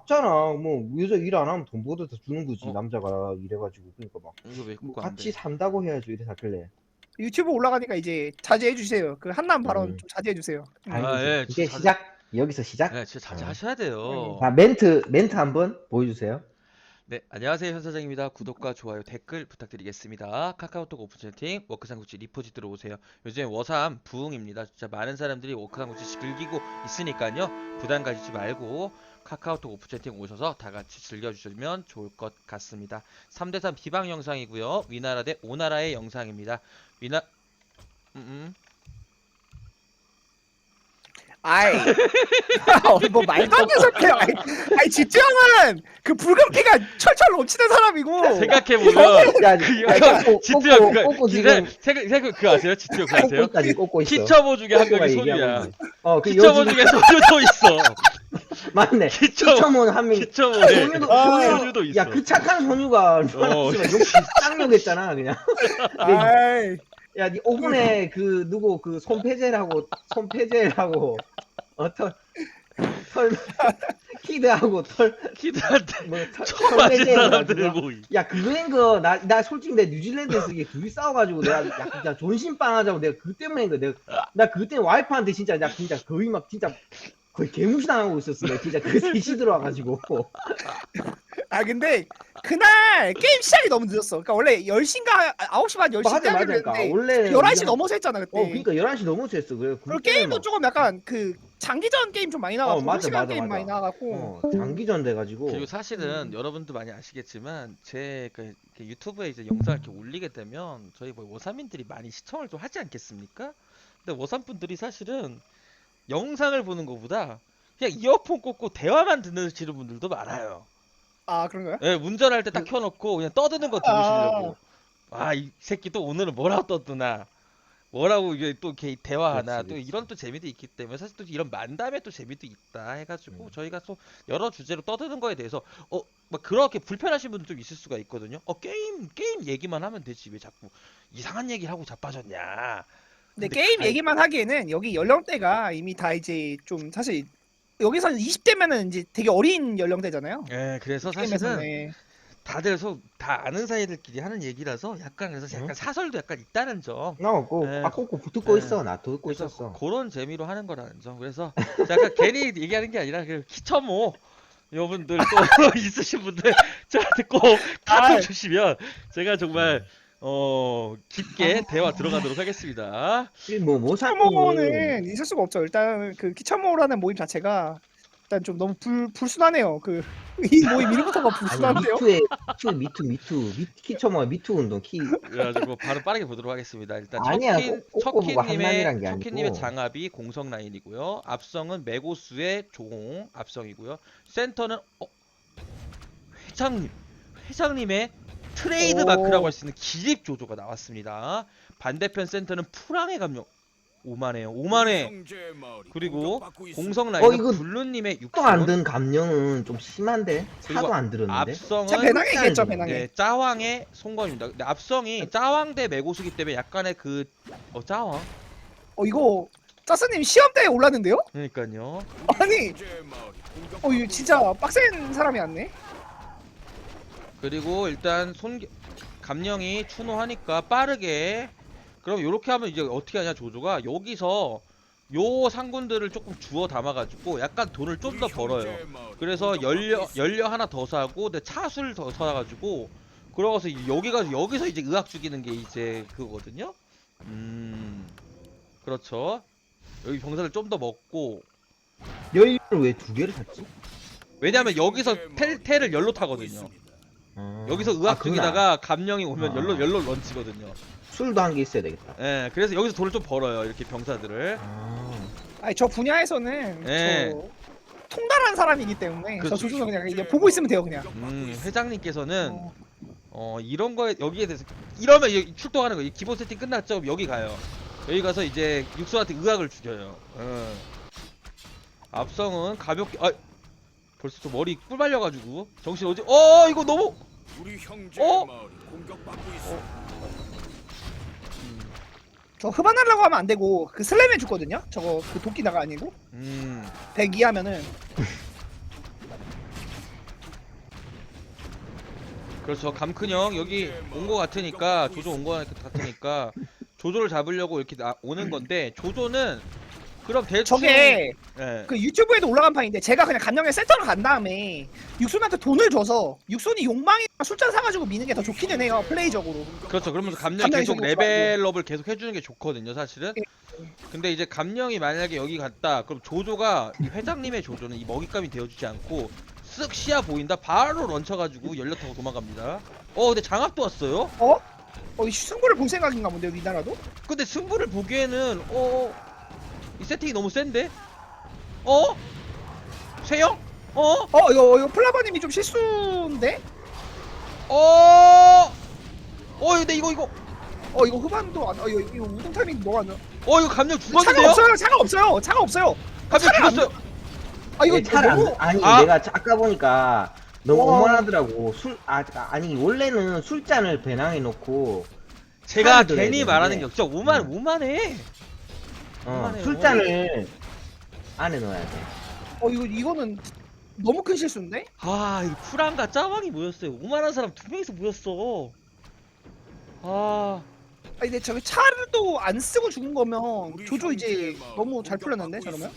맞잖아. 뭐 여자 일 안 하면 돈 벌어다 주는 거지 어? 남자가 일해가지고 그러니까 막 이거 왜뭐 끄고 안 같이 돼? 산다고 해야죠 이래 사길래. 유튜브 올라가니까 이제 자제해 주세요. 그 한남 발언 음. 좀 자제해 주세요. 음. 아니죠. 아, 예, 이제 진짜 시작. 여기서 시작. 네, 진짜 자제 어. 하셔야 돼요. 자 멘트 멘트 한번 보여주세요. 네, 안녕하세요. 현 사장입니다. 구독과 좋아요, 댓글 부탁드리겠습니다. 카카오톡 오픈 채팅, 워크상구치 리포지 들어오세요. 요즘 워삼 부흥입니다. 진짜 많은 사람들이 워크상구치 즐기고 있으니까요. 부담 가지지 말고 카카오톡 오픈 채팅 오셔서 다 같이 즐겨주시면 좋을 것 같습니다. 3대3 비방 영상이고요. 위나라 대 오나라의 영상입니다. 위나 음, 음. 아이, 어, 뭐 말도 안 되는 소리야. 아이, 아이 집주형은 그 붉은기가 철철 넘치는 사람이고. 생각해보면 야, 그 야, 약간 꼬꼬, 지트형 꼬꼬, 그거 꼬꼬 그 지금 생각 생각 그거 아세요? 지트 형 그거 아세요? 꼬꼬까지 꽂고 있어. 키쳐보 중에 한 명이 얘기하고. 있는데. 어, 그 키쳐보 요즘 중에 소유도 있어. 맞네. 키쳐보 키쳐몬 한 명. 키쳐보에 소유도 아, 소유- 소유도 있어. 야, 그 착한 소유가 어. 쌍욕했잖아, 그냥. 아이, 야, 니 오븐에 그 누구 그 손페젤하고 손페젤하고 어털 털 키드하고 털 키드한테 뭐 털, 처음 맞은 사람들. 뭐야 그거인 거나 나 솔직히 내 뉴질랜드에서 이게 둘이 싸워가지고 내가 야 진짜 존심빵 하자고 내가 그 때문에 그 내가 나 그때 와이프한테 진짜 나 진짜 거의 막 진짜 거의 개무시당하고 있었어 내가 진짜 그 셋이 들어와가지고 아 근데 그날 게임 시작이 너무 늦었어. 그러니까 원래 10시인가 9시 반 10시 맞아 때 맞아 그러니까 했는데 원래 11시 우리가- 넘어서 했잖아 그때. 어 그러니까 11시 넘어서 했어 그래 그리고 게임도 조금 약간 그 장기전 게임 좀 많이 나가고 어, 맞아, 시간 맞아, 게임 맞아. 많이 나가고 어 장기전 돼가지고 그리고 사실은 여러분도 많이 아시겠지만 제 그, 그 유튜브에 이제 영상을 이렇게 올리게 되면 저희 뭐 워삼인들이 많이 시청을 좀 하지 않겠습니까? 근데 워삼 분들이 사실은 영상을 보는 것보다 그냥 이어폰 꽂고 대화만 듣는 분들도 많아요. 아 그런가요? 예, 운전할 때딱그 켜놓고 그냥 떠드는 거 들으시려고. 아, 이 새끼 또 오늘은 뭐라고 떠드나. 뭐라고 이게 또 이렇게 대화하나. 그렇지, 또. 이런 또 재미도 있기 때문에 사실 또 이런 만담에 또 재미도 있다 해가지고 음. 저희가 또 여러 주제로 떠드는 거에 대해서 어, 막 그렇게 불편하신 분도 좀 있을 수가 있거든요. 어, 게임, 게임 얘기만 하면 되지. 왜 자꾸 이상한 얘기를 하고 자빠졌냐. 근데 근데 게임 얘기만 하기에는 여기 연령대가 이미 다 이제 좀 사실 여기서는 20대면은 이제 되게 어린 연령대잖아요. 예, 그래서 사실은 게임에서는 다들 소, 다 아는 사이들끼리 하는 얘기라서 약간 그래서 약간 응? 사설도 약간 있다는 점. 나왔고 네. 아 꽂고 듣고 네. 있어 나 듣고 그래서 있었어 그런 재미로 하는 거라는 점. 그래서 약간 괜히 얘기하는 게 아니라 그 키처모 여러분들 또 있으신 분들 저한테 꼭 카톡 아이. 주시면 제가 정말 어 깊게 대화 들어가도록 하겠습니다. 뭐 모사님 키처모는 있을 수가 없죠. 일단 그 키처모라는 모임 자체가 일단 좀 너무 불 불순하네요. 그 이 모임 이름부터가 아니 불순한데요. 미투에 미투 미투 미투 미 키쳐모 미투 운동 키 그래가지고 바로 빠르게 보도록 하겠습니다. 일단 아니야, 척킨 꼭- 꼭 보고 한남이란 척키님의 게 아니고. 척키님의 장압이 공성 라인이고요. 앞성은 메고스의 종 앞성이고요. 센터는 어 회장님 회장님의 트레이드 오. 마크라고 할 수 있는 기립 조조가 나왔습니다. 반대편 센터는 프랑의 감정 오만해요. 오만해. 그리고 공성 어, 라인은 이거 블루님의 또안 육성 든 감령은 좀 심한데 차도 안 들었는데 앞성은 자 배낭이겠죠 네, 배낭이. 네, 짜왕의 송건입니다. 근데 앞성이 짜왕 대 메고수기 때문에 약간의 그 어, 짜왕. 어 이거 짜스님 시험대에 올랐는데요? 그러니까요. 아니 어 이거 진짜 빡센 사람이 왔네. 그리고 일단 손 감령이 추노하니까 빠르게 그럼 요렇게 하면 이제 어떻게 하냐 조조가 여기서 요 상군들을 조금 주워 담아가지고 약간 돈을 좀 더 벌어요. 그래서 연료 연료 하나 더 사고 근데 차술 더 사가지고 그러고서 여기가 여기서 이제 의학 죽이는 게 이제 그거거든요. 음 그렇죠. 여기 병사를 좀 더 먹고 연료를 왜 두 개를 샀지? 왜냐면 여기서 텔, 텔을 열로 타거든요. 어. 여기서 아, 의학 그건 중이다가 감령이 오면 아. 열로 열로 런치거든요. 술도 한 개 있어야 되겠다 예, 그래서 여기서 돈을 좀 벌어요. 이렇게 병사들을. 아, 아니 저 분야에서는 네. 저 통달한 사람이기 때문에 저 그렇죠. 조조는 그냥 이제 보고 있으면 돼요 그냥. 음, 회장님께서는 어. 어 이런 거에 여기에 대해서 이러면 여기 출동하는 거예요. 기본 세팅 끝났죠? 그럼 여기 가요. 여기 가서 이제 육수한테 의학을 죽여요. 어. 앞성은 가볍게 아 벌써 또 머리 꿀 말려가지고 정신 어디? 어 이거 너무 우리 형제 어? 마을 공격받고 있어. 어? 음. 저 흡안하려고 하면 안 되고 그 슬램 해주거든요. 저거 그 도끼다가 아니고 음. 102 하면은 그렇죠. 감큰형 여기 온 거 같으니까 조조 온 거 같으니까 조조를 잡으려고 이렇게 나, 오는 건데 조조는 그럼 대충 저게 예. 그 유튜브에도 올라간 판인데 제가 그냥 감령에 센터를 간 다음에 육손한테 돈을 줘서 육손이 욕망이 술잔 사가지고 미는 게 더 좋기는 해요 플레이적으로 그렇죠. 그러면서 감령 감령이 계속 좀 레벨업을 계속 해주는 게 좋거든요, 사실은. 근데 이제 감령이 만약에 여기 갔다, 그럼 조조가 이 회장님의 조조는 이 먹잇감이 되어주지 않고 쓱 시야 보인다, 바로 런쳐가지고 연료 타고 도망갑니다. 어, 근데 장압도 왔어요. 어? 어, 이 승부를 볼 생각인가 본데요, 이 나라도? 근데 승부를 보기에는 어, 이 세팅이 너무 센데? 어? 세영? 어? 어, 이거, 이거 플라바님이 좀 실수인데? 어? 어, 근데 이거 이거, 어, 이거 후반도 안, 어, 이거, 이거 우동 타이밍 뭐가 안 나? 어, 이거 감령 차가 죽었는데요? 없어요, 차가 없어요, 차가 없어요. 감령 차를 안 죽었어요. 아, 이거 얘 차를 안, 너무, 아니 아. 내가 자- 아까 보니까 너무 와. 어머나더라고 술 아, 아니 원래는 술잔을 배낭에 놓고 제가 차를 들어야 괜히 되는데. 말하는 게 없죠. 오만 음. 오만해. 어, 그만해요. 술잔을 안에 넣어야 돼 어, 이거, 이거는 너무 큰 실수인데? 아, 이 프랑과 짜왕이 모였어요. 오만한 사람 두 명이서 모였어. 아, 아니, 근데 저기 차를 또 안 쓰고 죽은 거면 조조 이제 너무 잘 풀렸는데, 저러면?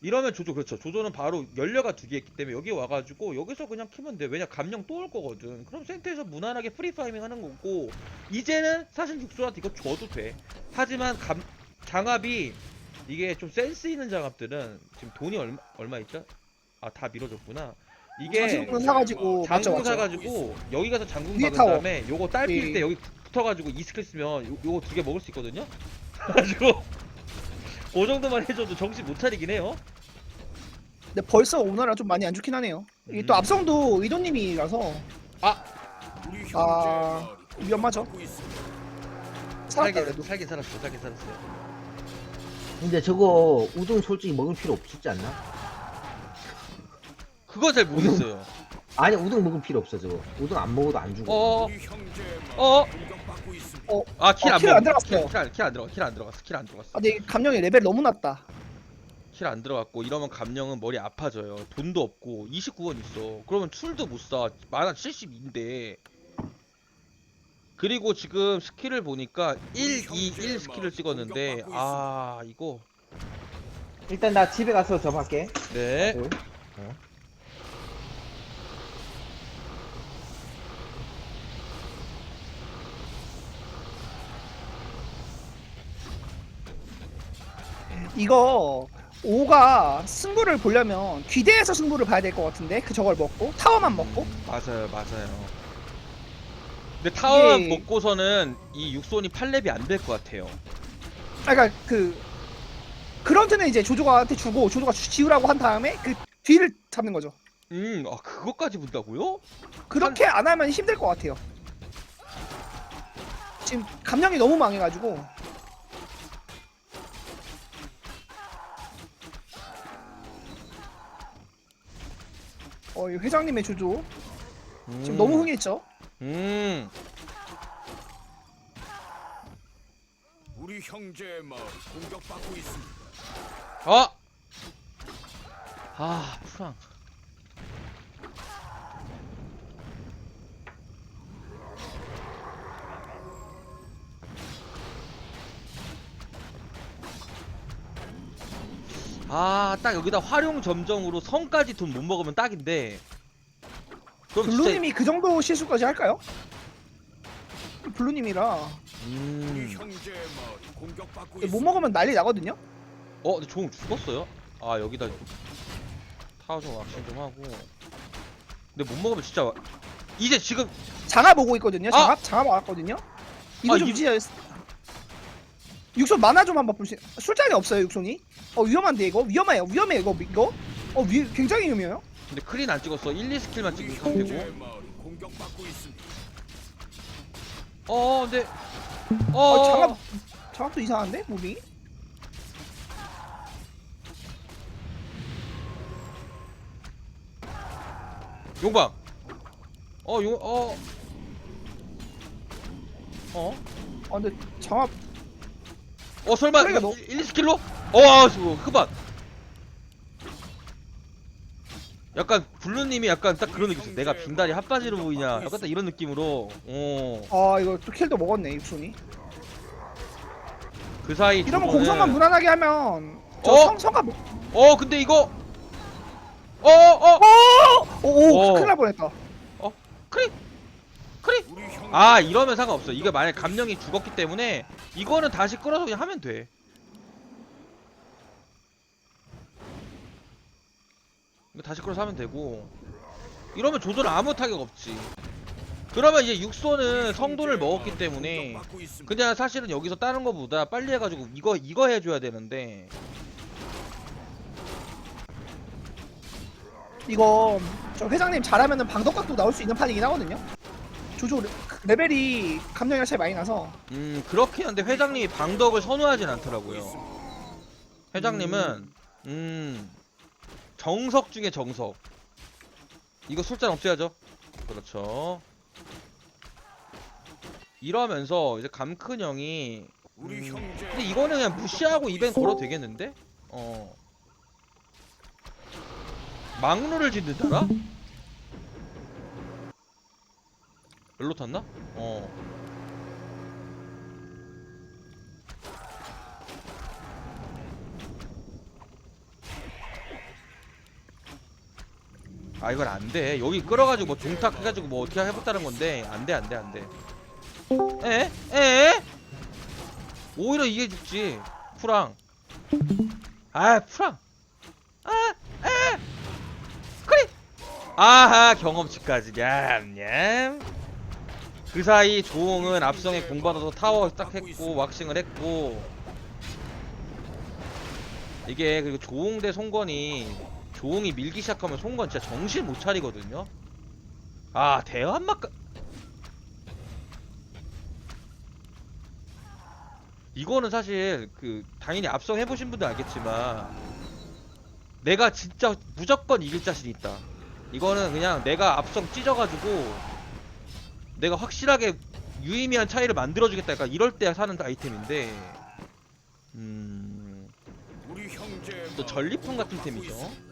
이러면 조조 그렇죠. 조조는 바로 연료가 두 개 있기 때문에 여기 와가지고 여기서 그냥 키면 돼. 왜냐 감령 또 올 거거든. 그럼 센터에서 무난하게 프리파이밍 하는 거고 이제는 사실 육수한테 이거 줘도 돼. 하지만 감 장압이 이게 좀 센스 있는 장압들은 지금 돈이 얼마 얼마 있죠? 아 다 밀어줬구나. 이게 자신분 사가지고, 맞죠, 장군 맞죠. 사가지고 여기 가서 장군 박은 타워. 다음에 요거 딸필 예. 때 여기 붙어가지고 이 스킬 쓰면 요, 요거 두 개 먹을 수 있거든요. 그래가지고 그 정도만 해줘도 정신 못 차리긴 해요. 근데 벌써 오너라 좀 많이 안 좋긴 하네요. 이게 또 음. 앞성도 의도님이라서 우리 형제 아, 위험하죠. 살긴 살았어. 살긴 살았어요. 근데 저거 우동 솔직히 먹을 필요 없었지 않나? 그거 잘 모르겠어요. 아니 우동 먹을 필요 없어 저거 우동 안 먹어도 안 죽어 어, 어. 어, 아, 킬 어, 안 킬안. 들어갔어요. 킬, 킬, 안 들어가. 킬안 들어갔어. 킬안 들어갔어. 아, 근데 이 감령이 레벨 너무 낮다. 킬안 들어갔고 이러면 감령은 머리 아파져요. 돈도 없고 29원 있어. 그러면 툴도 못 사. 만화 72인데. 그리고 지금 스킬을 보니까 1, 2, 1 스킬을 찍었는데 아 이거. 일단 나 집에 가서 접할게. 네. 응. 이거 5가 승부를 보려면 귀대에서 승부를 봐야 될 것 같은데? 그 저걸 먹고? 타워만 먹고? 맞아요 맞아요. 근데 타워 이게- 먹고서는 이 육손이 8렙이 안 될 것 같아요. 아 그러니까 그 그런트는 이제 조조가한테 주고 조조가 주- 지우라고 한 다음에 그 뒤를 잡는 거죠. 음, 아 그것까지 본다고요? 그렇게 안 하면 힘들 것 같아요. 지금 감령이 너무 망해가지고 어, 이 회장님의 조조 지금 음. 너무 흥했죠. 음, 우리 형제 마을이 공격받고 있습니다. 아, 아 프랑. 아, 딱 여기다 활용 점정으로 성까지 돈 못 먹으면 딱인데. 그럼 진짜 블루님이 그 정도 실수까지 할까요? 블루님이라 음. 못. 먹으면 난리 나거든요. 어, 근데 종 죽었어요? 아, 여기다 타워 좀 왁싱 좀 하고. 근데 못 먹으면 진짜 와- 이제 지금 장아 보고 있거든요. 아! 장아 장아 막았거든요. 이거 아, 좀 유- 진짜 육손 만화 좀 한번 볼수 술잔이 없어요 육손이. 어 위험한데 이거 위험해요 위험해 이거 이거. 어 위, 굉장히 위험해요. 근데 크린 안 찍었어. 1, 2 스킬만 우리 찍은 형제 상태고. 있습니다. 어, 근데 어, 어, 장아 장아도 이상한데 무빙이? 용방. 어, 용 어. 어? 아 근데 장아 어, 설마 그러니까 이거 너- 1, 2 스킬로? 어, 아, 저 흑반. 약간 블루님이 약간 딱 그런 느낌 있어. 내가 빙다리 핫바지로 보이냐? 약간 딱 이런 느낌으로. 어. 아 이거 또 킬도 먹었네 육손이. 그 사이 이러면 조조는- 공성만 무난하게 하면 저 어? 성, 성가 뭐- 어, 근데 이거 어, 어. 오오 어. 큰일 날 뻔했다. 크리. 크리. 형제 아, 이러면 상관없어. 이게 만약 감령이 죽었기 때문에 이거는 다시 끌어서 그냥 하면 돼. 이거 다시 끌어서 하면 되고. 이러면 조조는 아무 타격 없지. 그러면 이제 육소는 성돈을 먹었기 때문에. 그냥 사실은 여기서 다른 거보다 빨리 해가지고 이거 이거 해줘야 되는데 이거 저 회장님 잘하면은 방덕각도 나올 수 있는 판이긴 하거든요. 조조 레- 레벨이 감정이랑 차이 많이 나서 음 그렇긴 한데 회장님이 방덕을 선호하진 않더라고요. 회장님은 음 정석 중에 정석. 이거 술잔 없애야죠. 그렇죠. 이러면서 이제 감큰 형이 우리 음, 형제 근데 이거는 그냥 무시하고 이벤 걸어도 되겠는데? 어. 막루를 짓는다라? 열로 탔나? 어. 아 이건 안 돼. 여기 끌어가지고 뭐 종탁 해가지고 뭐 어떻게 해봤다는 건데 안 돼 안 돼 안 돼. 에? 에? 오히려 이게 죽지. 프랑. 아 프랑. 아, 아, 그래. 아하 경험치까지 냠냠. 그 사이 조홍은 앞성에 공받아서 타워 딱 했고 왁싱을 했고 이게 그리고 조홍 대 송건이 조홍이 밀기 시작하면 송건 진짜 정신 못 차리거든요. 아 대한막까 이거는 사실 그 당연히 앞성 해보신 분들 알겠지만 내가 진짜 무조건 이길 자신 있다. 이거는 그냥 내가 앞성 찢어가지고 내가 확실하게 유의미한 차이를 만들어주겠다. 약간 이럴 때 사는 아이템인데 음... 우리 형제 또 전리품 같은 템이죠.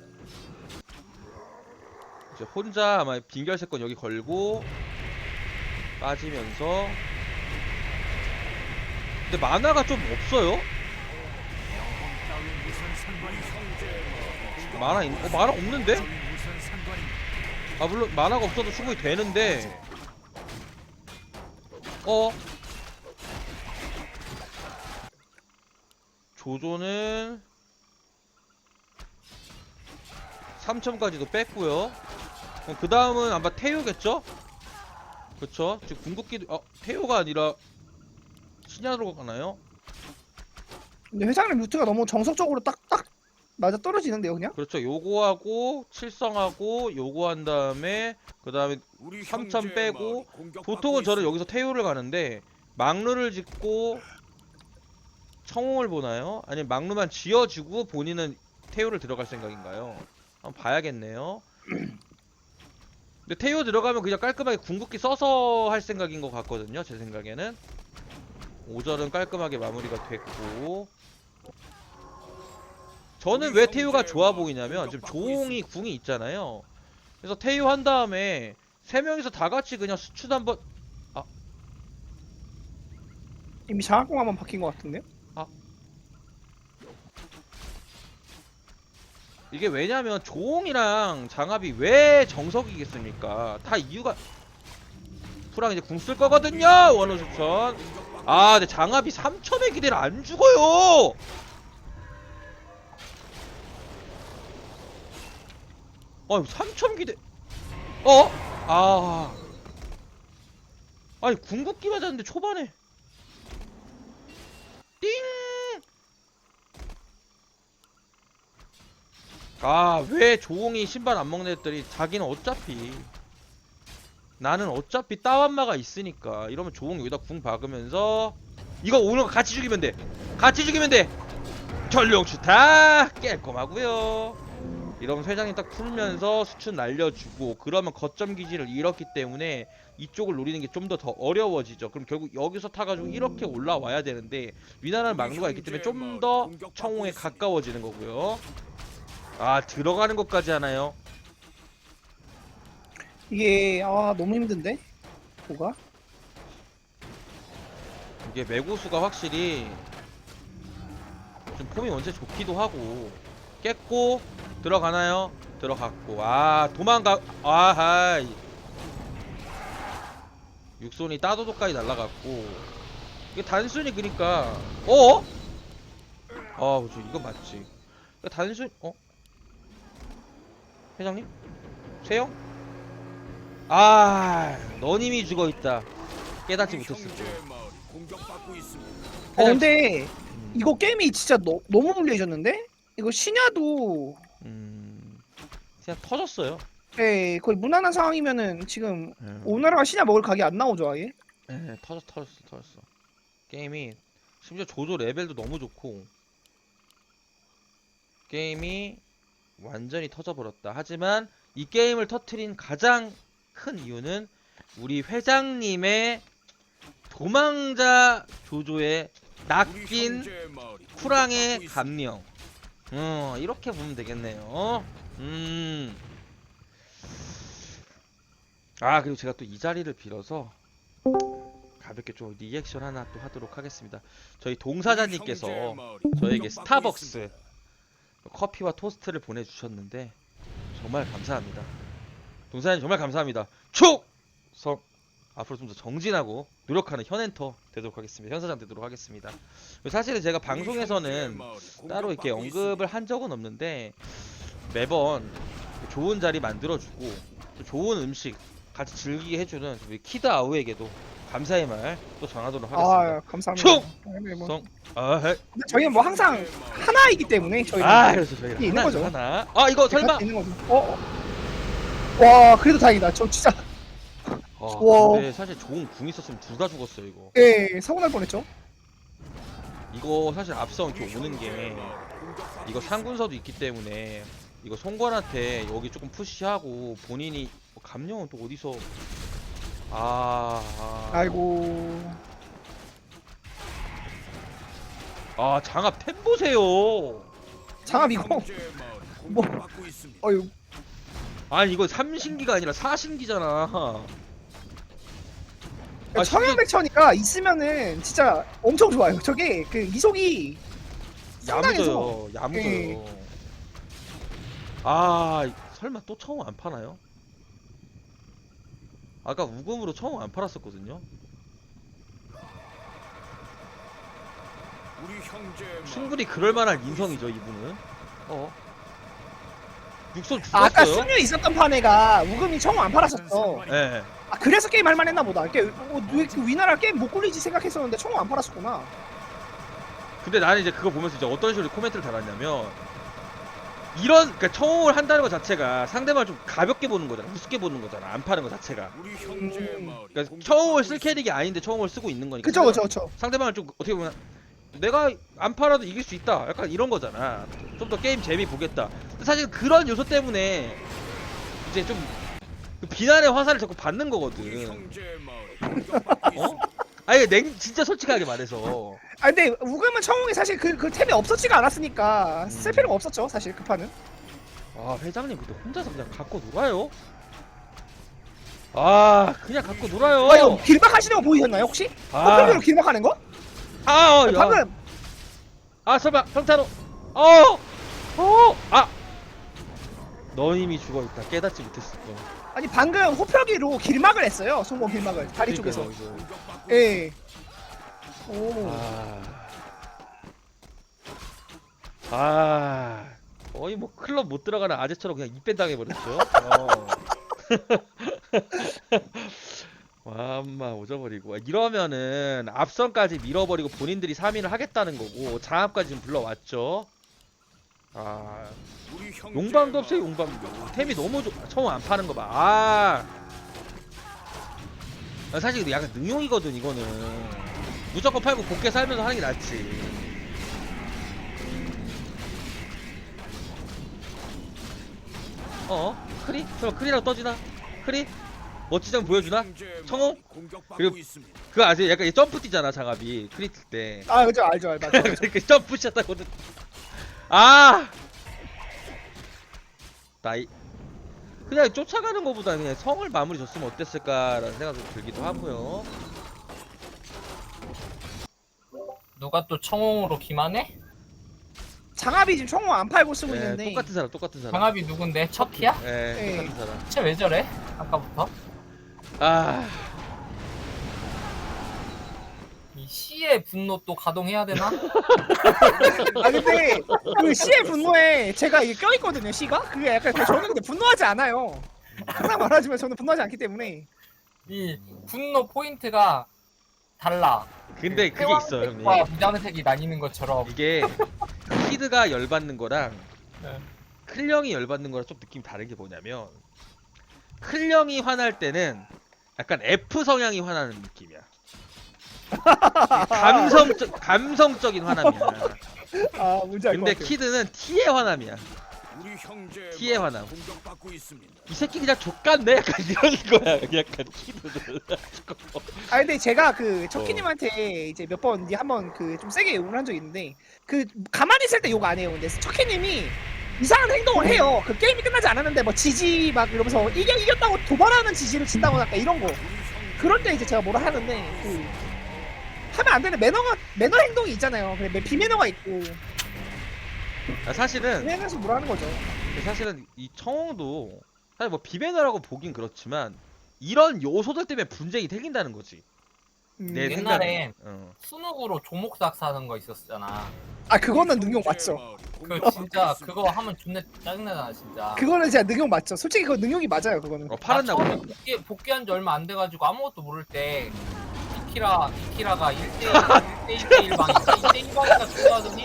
이제 혼자 아마 빙결세권 여기 걸고 빠지면서 근데 만화가 좀 없어요. 만화 있... 어 만화 없는데? 아 물론 만화가 없어도 충분히 되는데 어 조조는 3점까지도 뺐고요. 그 다음은 아마 태요겠죠? 그쵸? 지금 궁극기도 어 태요가 아니라 신야로 가나요? 근데 회장님 루트가 너무 정석적으로 딱딱 맞아 떨어지는데요 그냥? 그렇죠. 요거하고 칠성하고 요거 한 다음에 그 다음에 우리 3천 형제 빼고 보통은 저는. 여기서 태요를 가는데 막루를 짓고 청홍을 보나요? 아니면 막루만 지어주고 본인은 태요를 들어갈 생각인가요? 한번 봐야겠네요. 근데 태요 들어가면 그냥 깔끔하게 궁극기 써서 할 생각인 것 같거든요. 제 생각에는 오절은 깔끔하게 마무리가 됐고 저는 왜 태요가 좋아 보이냐면 지금 조홍이 궁이 있잖아요. 그래서 태요 한 다음에 세 명이서 다 같이 그냥 수출 한번 이미 장학공 한번 바뀐 것 같은데요? 이게 왜냐면 조홍이랑 장합이 왜 정석이겠습니까? 다 이유가 프랑 이제 궁 쓸 거거든요. 원호 추천. 아, 근데 장합이 3점의 기대를 안 죽어요. 아, 3점 기대. 어? 아. 아니 궁극기 맞았는데 초반에 띵. 아, 왜 조홍이 신발 안 먹냐 했더니 자기는 어차피 나는 어차피 따완마가 있으니까 이러면 조홍이 여기다 궁 박으면서 이거 오늘 같이 죽이면 돼. 같이 죽이면 돼. 전룡추타 깨꼼하고요. 이러면 회장님 딱 풀면서 수춘 날려주고 그러면 거점 기지를 잃었기 때문에 이쪽을 노리는 게 좀 더 더 어려워지죠. 그럼 결국 여기서 타가지고 이렇게 올라와야 되는데 위나라는 막루가 있기 때문에 좀 더 청홍에 가까워지는 거고요. 아 들어가는 것까지 하나요? 이게 아 너무 힘든데 뭐가? 이게 매구수가 확실히 좀 폼이 원체 좋기도 하고 깼고 들어가나요? 들어갔고 아 도망가 아하이 육손이 따도도까지 날라갔고 이게 단순히 그니까 어? 아 이거 맞지 그러니까 단순 어? 회장님? 세영? 아 너님이 죽어 있다 깨닫지 못했을 거야 형제의 마을이 공격받고 있습니다. 어 근데 음. 이거 게임이 진짜 너, 너무 불리해졌는데? 이거 신야도 음 그냥 터졌어요. 예 거의 무난한 상황이면은 지금 예, 오나라가 신야 먹을 각이 안 나오죠 아예? 예, 터졌 터졌어 터졌어. 게임이 심지어 조조 레벨도 너무 좋고 게임이 완전히 터져버렸다. 하지만 이 게임을 터트린 가장 큰 이유는 우리 회장님의 도망자 조조의 낚인 쿠랑의. 감명. 어, 이렇게 보면 되겠네요. 음. 아, 그리고 제가 또 이 자리를 빌어서 가볍게 좀 리액션 하나 또 하도록 하겠습니다. 저희 동사자님께서 저에게 스타벅스. 커피와 토스트를 보내주셨는데 정말 감사합니다. 동사님 정말 감사합니다. 축성 앞으로 좀 더 정진하고 노력하는 현엔터 되도록 하겠습니다. 현사장 되도록 하겠습니다. 사실은 제가 방송에서는 따로 이렇게 언급을 한 적은 없는데 매번 좋은 자리 만들어주고 또 좋은 음식 같이 즐기게 해주는 키드 아우에게도 감사의 말 또 전하도록 하겠습니다. 아 감사합니다 총! 네, 뭐. 성, 아, 헤. 근데 저희는 뭐 항상. 하나이기 때문에 저희는 아, 그래서 저희가 있는 하나, 거죠. 하나. 아, 이거 설마. 있는 거죠. 어? 어. 와 그래도 다행이다 저 진짜 아, 우와. 근데 사실 좋은 궁 있었으면 둘 다 죽었어요 이거. 예 사고 날 뻔했죠 이거 사실 앞서 이렇게 오는 게 이거 상군서도 있기 때문에 이거 송관한테 여기 조금 푸시하고 본인이 뭐 감령은 또 어디서 아, 아. 아이고 아 장갑 템 보세요. 장압 이거 뭐. 어휴 아니 이거 삼신기가 아니라 사신기잖아. 아, 청양백천이가 있으면은 진짜 엄청 좋아요 저게 그 이속이 상당해서. 야무져요. 야무져요. 예. 아 설마 또 청우 안 파나요? 아까 우금으로 청우 안 팔았었거든요. 충분히 그럴 만한 인성이죠 이분은. 어. 육선 아, 아까 죽었어요? 수녀 있었던 판에가 우금이 청우 안 팔았었어 예. 아 그래서 게임 할만 했나 보다 이게 어, 왜 이렇게 위나라 게임 못 굴리지 생각했었는데 청우 안 팔았었구나 근데 나는 이제 그거 보면서 이제 어떤 식으로 코멘트를 달았냐면 이런 그러니까 청호를 한다는 것 자체가 상대방을 좀 가볍게 보는 거잖아. 우습게 보는 거잖아. 안 파는 것 자체가. 우리 형제의 음. 마을이 그러니까 청호를 쓸. 캐릭이 아닌데 청호를 쓰고 있는 거니까. 그쵸 그쵸 그쵸. 상대방을 좀 어떻게 보면 내가 안 팔아도 이길 수 있다. 약간 이런 거잖아. 좀 더 게임 재미 보겠다. 근데 사실 그런 요소 때문에 이제 좀 그 비난의 화살을 자꾸 받는 거거든. 형제의 마을이 공격받고 어? 아니 냉 진짜 솔직하게 말해서 아 근데 우금은 청웅이 사실 그, 그 템이 없었지가 않았으니까 쓸 음. 필요가 없었죠 사실 그 판은 아 회장님 근데 혼자서 그냥 갖고 놀아요? 아 그냥 갖고 놀아요 아 이거 길막 하시는 거 보이셨나요 혹시? 아, 퍼플로 길막 하는 거? 아, 어, 야. 방금 아 설마 평타로 어! 어! 아! 너님이 죽어 있다 깨닫지 못했을 거 아니 방금 호표기로 길막을 했어요. 송공 길막을. 다리 쪽에서. 예. 오. 아... 아... 거의 뭐 클럽 못 들어가는 아재처럼 그냥 입밴 당해버렸죠. 어. 와마 오져버리고. 이러면은 앞선까지 밀어버리고 본인들이 3위를 하겠다는 거고 장압까지 지금 불러왔죠 아 용방도 없어요 용방도 템이 너무 좋 처음 안 파는 거봐 아 아, 사실 이거 약간 능용이거든 이거는 무조건 팔고 곱게 살면서 하는 게 낫지 어? 크리? 설마 크리라고 떠지나? 크리? 멋지장 보여주나? 공격받고 그리고-. 그거 아세요? 약간 점프 뛰잖아 장갑이 크리 뛸 때 아 그죠 알죠 알죠 맞죠. 그 점프 샷 하거든. 아! 나이 그냥 쫓아가는 것보다 그냥 성을 마무리 줬으면 어땠을까라는 생각도 들기도 하고요. 누가 또 청홍으로 기만해? 장합이 지금 총을 안 팔고 쓰고 예, 있는데 똑같은 사람, 똑같은 사람. 장합이 누군데? 척키야? 예, 예. 똑같은 사람. 대체 왜 저래? 아까부터? 아, 이 씨의 분노 또 가동해야 되나? 아 근데 그 씨의 분노에 제가 이게 껴있거든요 씨가 그게 약간 그 저는 근데 분노하지 않아요 항상 말하지만 저는 분노하지 않기 때문에 이 분노 포인트가 달라. 근데 그게 있어요, 형님. 와 무장색이 나뉘는 것처럼. 이게 키드가 열받는 거랑 네. 클령이 열받는 거랑 좀 느낌이 다른 게 뭐냐면 클령이 화날 때는 약간 F 성향이 화나는 느낌이야. 감성적 감성적인 화남이야. 아 뭔지 알것 근데 같아요 키드는 T의 화남이야. 우리 형제 T의 화남. 공격받고 있습니다. 이 새끼 그냥 족같네 약간 이런 거야. 약간 키드는. 아 근데 제가 그 척키님한테 이제 몇 번 이제 한번 그 좀 세게 욕을 한 적이 있는데 그 가만히 있을 때 욕 안 해요 근데 척키님이 이상한 행동을 해요 그 게임이 끝나지 않았는데 뭐 지지 막 이러면서 이겨 이겼다고 도발하는 지지를 친다거나 약간 이런 거 그럴 때 이제 제가 뭐라 하는데 그 하면 안 되는 매너가 매너 행동이 있잖아요 근데 비매너가 있고 아, 사실은 비매너에서 뭐라 하는 거죠 사실은 이 청홍도 사실 뭐 비매너라고 보긴 그렇지만 이런 요소들 때문에 분쟁이 생긴다는 거지. 음. 내 옛날에 생각에. 어. 순욱으로 조목삭 사는 거 있었잖아. 아 그거는 능용 맞죠 그 진짜 그거 하면 존나 짜증나잖아 진짜. 그거는 진짜 능용 맞죠 솔직히 그거 능용이 맞아요 그거는 어, 나 팔았나 처음에 보다. 복귀, 복귀한 지 얼마 안 돼가지고 아무것도 모를 때 비키라 비키라가 1대1 1대1 방 2대1 방이나 죽어하더니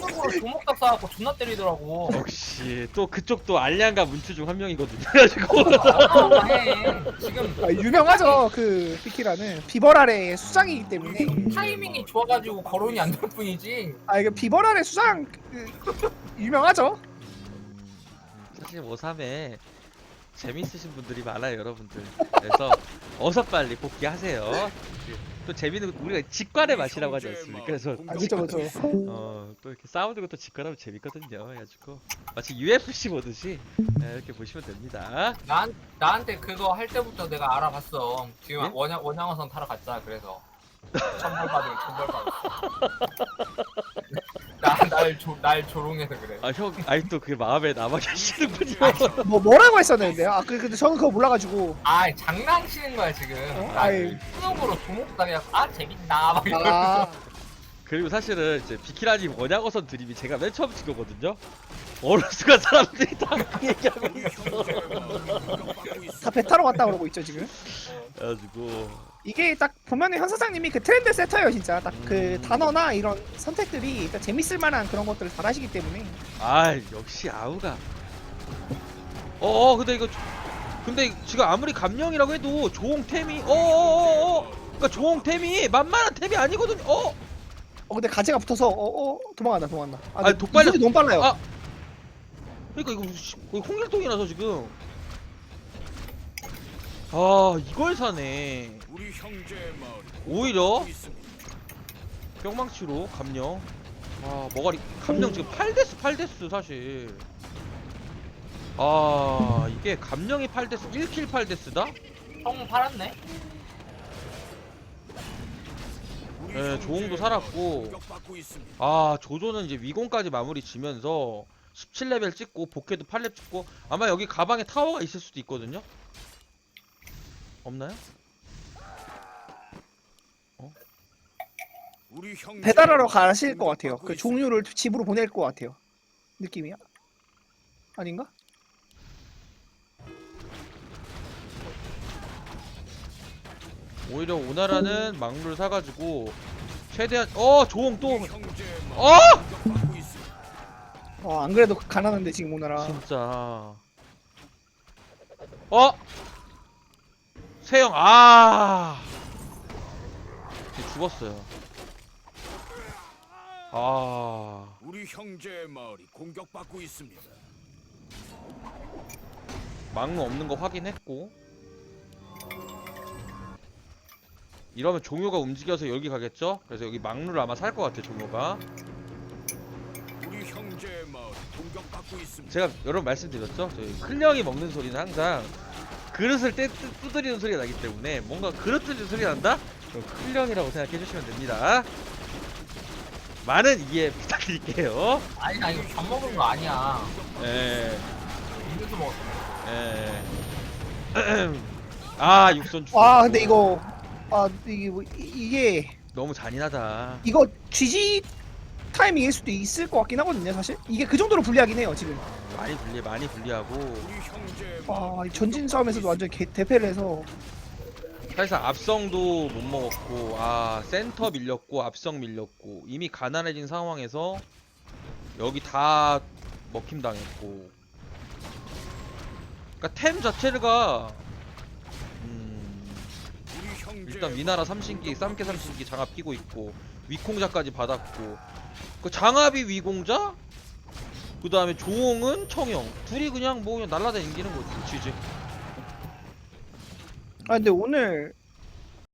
손으로 조목닥 쌓아갖고 존나 때리더라고. 역시 또 그쪽도 알량과 문추 중 한 명이거든요. 그래가지고. 어마어마해 지금 아, 유명하죠 그 비키라는. 비벌 아래 수장이기 때문에. 타이밍이 좋아가지고 거론이 안 될 뿐이지. 아 이거 비벌 아래 수장 그, 유명하죠? 사실 뭐 3에 재밌으신 분들이 많아요, 여러분들. 그래서 어서 빨리 복귀하세요. 또 재밌는 거- 우리가 직관의 맛이라고 하지 않습니까? 그래서 아 그죠 그죠 어또 이렇게 싸우는 것도 직관하면 재밌거든요. 그래가지고 마치 UFC 보듯이 네, 이렇게 보시면 됩니다. 난, 나한테 그거 할 때부터 내가 알아봤어 지금 예? 원양, 원양어선 타러 갔잖아 그래서 천벌 받은 천벌 받았어 나날 날 조롱해서 그래 아 형, 아니 또 그게 마음에 남아 계시는군요. 뭐 뭐라고 했었는데요 아 그, 근데 저는 그거 몰라가지고 아 장난치는 거야 지금 어? 나 아이. 수능으로 조목당해 아 재밌다 막 이러고 아 그리고 사실은 이제 비키라님 원양어선 드립이 제가 맨 처음 친 거거든요. 어느 순간 사람들이 다 그 얘기하고 있어. 다 배 타러 갔다 그러고 있죠 지금 그래가지고 이게 딱 보면은 현 사장님이 그 트렌드 세터예요 진짜 딱그 음. 단어나 이런 선택들이 일단 재밌을 만한 그런 것들을 잘 하시기 때문에 아 역시 아우가. 어 근데 이거 근데 지금 아무리 감령이라고 해도 조홍템이 어어어어 그러니까 조홍템이 만만한 템이 아니거든요. 어 어 근데 가재가 붙어서 어어 도망간다 도망간다 아, 근데 독발력- 이속이 너무 빨라요 아. 그러니까 이거 씨, 거의 홍길동이라서 지금. 아 이걸 사네. 우리 형제의 마을이 오히려 있습니다. 뿅망치로 감령. 아 머가리 감령 지금 8데스 8데스 사실. 아 이게 감령이 8데스 1킬 8데스다? 형 팔았네 우리 네, 형제의 조홍도 살았고. 공격받고 있습니다. 아 조조는 이제 위공까지 마무리 지면서 17레벨 찍고 복회도 8렙 찍고 아마 여기 가방에 타워가 있을 수도 있거든요? 없나요? 우리 형제의 배달하러 가실 것 같아요. 그. 종류를 집으로 보낼 것 같아요. 느낌이야? 아닌가? 오히려 오나라는 막루를 사가지고 최대한 어 조홍 또 어! 어 안 그래도 가난한데 지금 오나라. 진짜. 어? 세영 아! 죽었어요 아 우리 형제의 마을이 공격받고 있습니다. 막루 없는 거 확인했고 이러면 종효가 움직여서 여기 가겠죠? 그래서 여기 막루를 아마 살 것 같아 종효가 우리 형제의 마을이 공격받고 있습니다. 제가 여러 번 말씀드렸죠. 저희 클령이 먹는 소리는 항상 그릇을 떼, 뜯, 두드리는 소리가 나기 때문에 뭔가 그릇 뜯는 소리가 난다? 그럼 클령이라고 생각해 주시면 됩니다. 많은 이해 부탁드릴게요. 아니 나 이거 밥 먹은 거 아니야. 예, 음료수 먹었어. 예. 아, 육선 주. 아 근데 이거 아 이게 뭐, 이- 이게 너무 잔인하다. 이거 GG 타이밍일 수도 있을 것 같긴 하거든요 사실 이게 그 정도로 불리하긴 해요 지금 많이 불리, 많이 불리하고 아이 전진 싸움에서도 완전 개, 대패를 해서 사실상 앞성도 못 먹었고 아 센터 밀렸고 앞성 밀렸고 이미 가난해진 상황에서 여기 다 먹힘 당했고. 그러니까 템 자체가 음, 일단 위나라 삼신기 쌈깨 삼신기 장압 끼고 있고 위콩자까지 받았고. 그 장압이 위공자? 그 다음에 조홍은 청영 둘이 그냥 뭐 그냥 날라다니는 거지 지지 아 근데 오늘